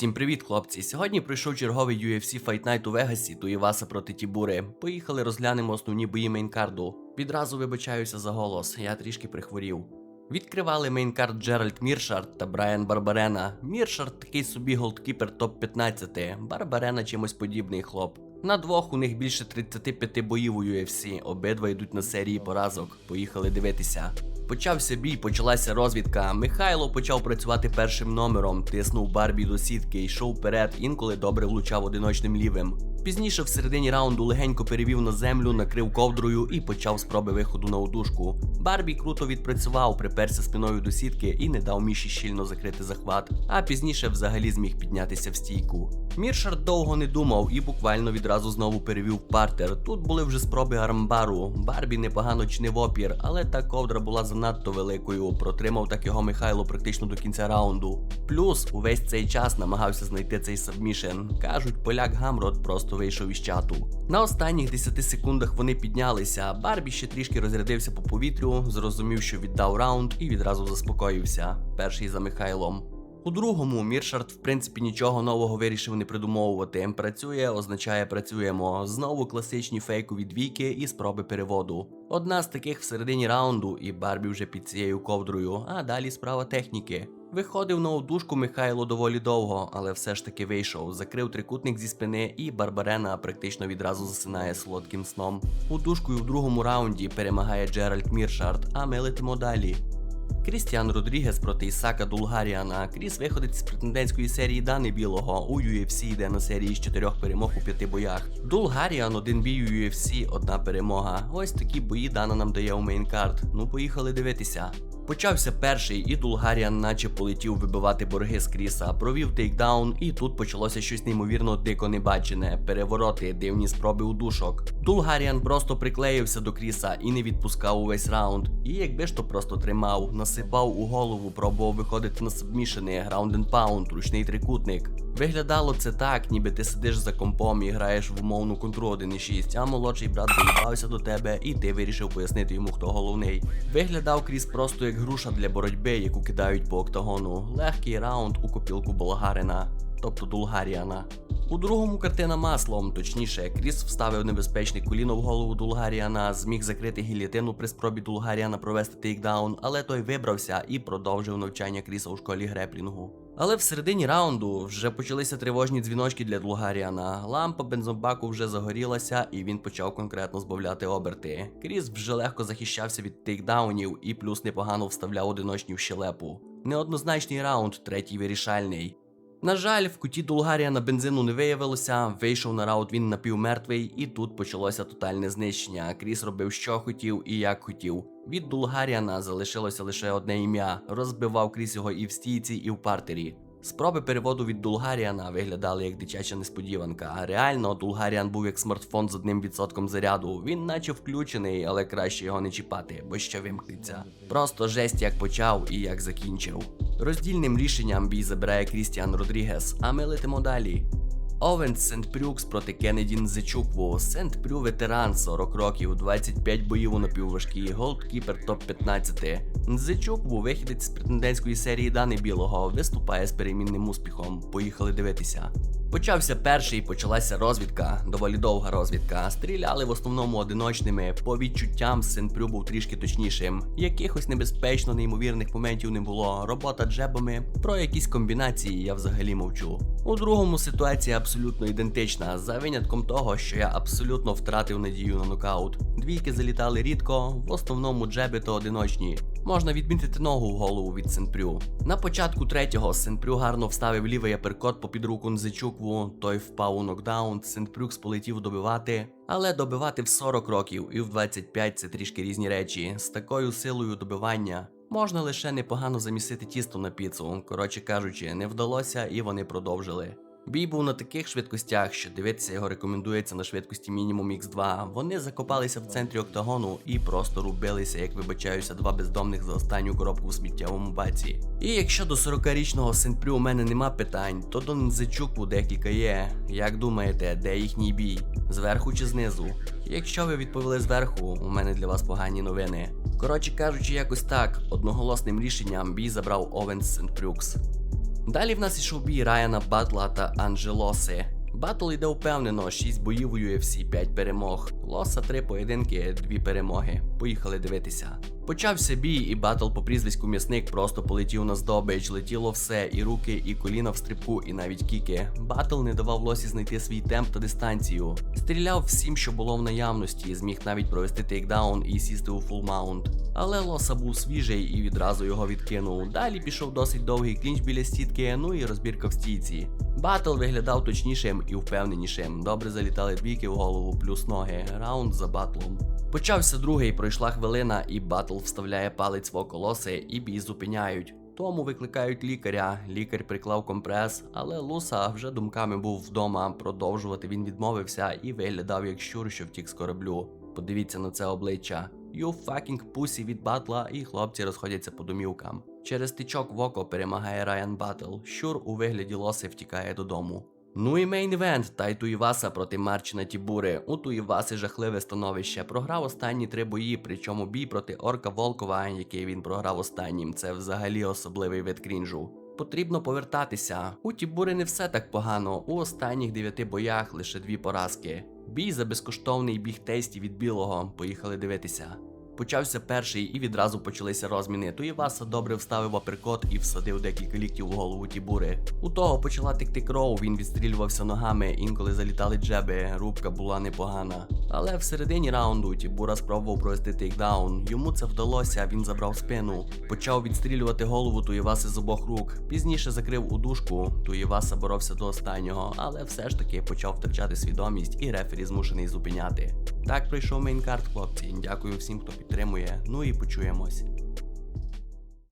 Всім привіт, хлопці! Сьогодні пройшов черговий UFC Fight Night у Вегасі, Туєваса проти Тібури. Поїхали розглянемо основні бої мейнкарду. Відразу вибачаюся за голос, я трішки прихворів. Відкривали мейнкард Джеральд Міршард та Брайан Барбарена. Міршард такий собі голдкіпер топ-15, Барбарена чимось подібний хлоп. На двох у них більше 35 боїв у UFC, обидва йдуть на серії поразок. Поїхали дивитися. Почався бій, почалася розвідка. Михайло почав працювати першим номером, тиснув Барбі до сітки, йшов вперед, інколи добре влучав одиночним лівим. Пізніше в середині раунду легенько перевів на землю, накрив ковдрою і почав спроби виходу на удушку. Барбі круто відпрацював, приперся спиною до сітки і не дав міші щільно закрити захват, а пізніше взагалі зміг піднятися в стійку. Міршард довго не думав і буквально відразу знову перевів партер. Тут були вже спроби армбару. Барбі непогано чинив опір, але та ковдра була занадто великою. Протримав так його Михайло практично до кінця раунду. Плюс увесь цей час намагався знайти цей сабмішен. Кажуть, поляк Гамрот просто вийшов із чату. На останніх 10 секундах вони піднялися. Барбі ще трішки розрядився по повітрю, зрозумів, що віддав раунд і відразу заспокоївся. Перший за Михайлом. У другому Міршард, в принципі, нічого нового вирішив не придумовувати. Працює, означає працюємо. Знову класичні фейкові двійки і спроби переводу. Одна з таких всередині раунду, і Барбі вже під цією ковдрою, а далі справа техніки. Виходив на удушку Михайло доволі довго, але все ж таки вийшов, закрив трикутник зі спини, і Барбарена практично відразу засинає солодким сном. Удушкою в другому раунді перемагає Джеральд Міршард, а ми летимо далі. Крістіан Родрігес проти Ісака Дулгаріана. Кріс виходить з претендентської серії Дани Білого. У UFC йде на серії з чотирьох перемог у п'яти боях. Дулгаріан один бій у UFC, одна перемога. Ось такі бої Дана нам дає у мейнкарт. Ну, поїхали дивитися. Почався перший, і Дулгаріан наче полетів вибивати борги з Кріса, провів тейкдаун, і тут почалося щось неймовірно дико небачене. Перевороти, дивні спроби удушок. Дулгаріан просто приклеївся до Кріса і не відпускав увесь раунд. І якби ж то просто тримав, насипав у голову, пробував виходити на сабмішини, граунд and паунд, ручний трикутник. Виглядало це так, ніби ти сидиш за компом і граєш в умовну контру 1.6, а молодший брат доїбався до тебе, і ти вирішив пояснити йому, хто головний. Виглядав Кріс просто як груша для боротьби, яку кидають по октагону. Легкий раунд у копілку Болгарина, тобто Дулгаріана. У другому картина маслом, точніше, Кріс вставив небезпечне коліно в голову Дулгаріана, зміг закрити гілітину при спробі Дулгаріана провести тейкдаун, але той вибрався і продовжив навчання Кріса у школі греплінгу. Але в середині раунду вже почалися тривожні дзвіночки для Дулгаріана. Лампа бензобаку вже загорілася, і він почав конкретно збавляти оберти. Кріс вже легко захищався від тейкдаунів і плюс непогано вставляв одиночні в щелепу. Неоднозначний раунд, третій вирішальний. На жаль, в куті Дулгаріана бензину не виявилося, вийшов на раунд він напівмертвий, і тут почалося тотальне знищення. Кріс робив, що хотів і як хотів. Від Дулгаріана залишилося лише одне ім'я. Розбивав Кріс його і в стійці, і в партері. Спроби переводу від Дулгаріана виглядали як дитяча несподіванка. А реально, Дулгаріан був як смартфон з одним відсотком заряду. Він наче включений, але краще його не чіпати, бо ще вимкнеться. Просто жесть як почав і як закінчив. Роздільним рішенням бій забирає Крістіан Родрігес, а ми летимо далі. Овен Сент Прюкс проти Кеннеді Нзичукву. Сент Прю ветеран 40 років, 25 боїв у напівважкій, голдкіпер топ-15. Нзечукву вихідець з претендентської серії Дани Білого, виступає з перемінним успіхом. Поїхали дивитися. Почався перший, почалася розвідка, доволі довга розвідка. Стріляли в основному одиночними. По відчуттям Сенпрю був трішки точнішим. Якихось небезпечно неймовірних моментів не було. Робота джебами. Про якісь комбінації я взагалі мовчу. У другому ситуація абсолютно ідентична, за винятком того, що я абсолютно втратив надію на нокаут. Двійки залітали рідко, в основному джеби то одиночні. Можна відмітити ногу в голову від Сенпрю. На початку третього Сенпрю гарно вставив лівий аперкот по підруку Нзичукву, той впав у нокдаун, Сенпрюкс полетів добивати. Але добивати в 40 років і в 25 це трішки різні речі. З такою силою добивання можна лише непогано замісити тісто на піцу. Коротше кажучи, не вдалося і вони продовжили. Бій був на таких швидкостях, що дивитися його рекомендується на швидкості мінімум X2. Вони закопалися в центрі октагону і просто рубилися, як вибачаюся, два бездомних за останню коробку в сміттєвому баці. І якщо до 40-річного Сенпрю у мене нема питань, то до Нзичуку декілька є. Як думаєте, де їхній бій? Зверху чи знизу? Якщо ви відповіли зверху, у мене для вас погані новини. Коротше кажучи, якось так, одноголосним рішенням бій забрав Овенс Сент-Прюкс. Далі в нас ішов бій Райана Батла та Анджелоси. Батл йде впевнено, 6 боїв у UFC, 5 перемог. Лоса 3 поєдинки, 2 перемоги. Поїхали дивитися. Почався бій, і батл по прізвиську м'ясник просто полетів на здобич, летіло все, і руки, і коліна в стрибку, і навіть кіки. Батл не давав лосі знайти свій темп та дистанцію. Стріляв всім, що було в наявності, зміг навіть провести тейкдаун і сісти у фул маунт. Але лоса був свіжий і відразу його відкинув. Далі пішов досить довгий клінч біля стітки, ну і розбірка в стійці. Батл виглядав точнішим і впевненішим. Добре залітали двійки в голову, плюс ноги. Раунд за батлом. Почався другий, пройшла хвилина, і батл вставляє палець в око лоси, і бій зупиняють. Тому викликають лікаря. Лікар приклав компрес, але Луса вже думками був вдома. Продовжувати він відмовився і виглядав як щур, що втік з кораблю. Подивіться на це обличчя. You fucking pussy від батла, і хлопці розходяться по домівкам. Через тичок в око перемагає Райан Батл. Щур у вигляді лоси втікає додому. Ну і мейн івент Тайту Іваса проти Марчина Тібури. У Туїваси жахливе становище. Програв останні три бої, причому бій проти Орка Волкова, який він програв останнім. Це взагалі особливий вид крінжу. Потрібно повертатися. У Тібури не все так погано. У останніх дев'яти боях лише дві поразки. Бій за безкоштовний біг тесті від білого. Поїхали дивитися. Почався перший і відразу почалися розміни. Туєваса добре вставив аперкот і всадив декілька ліктів в голову Тібури. У того почала текти кров, він відстрілювався ногами, інколи залітали джеби, рубка була непогана. Але в середині раунду Тібура спробував провести тейкдаун. Йому це вдалося, він забрав спину. Почав відстрілювати голову Туєваси з обох рук. Пізніше закрив удушку. Туєваса боровся до останнього, але все ж таки почав втрачати свідомість, і рефері змушений зупиняти. Так пройшов мейнкарт, хлопці. Дякую всім, хто підтримує. Ну і почуємось.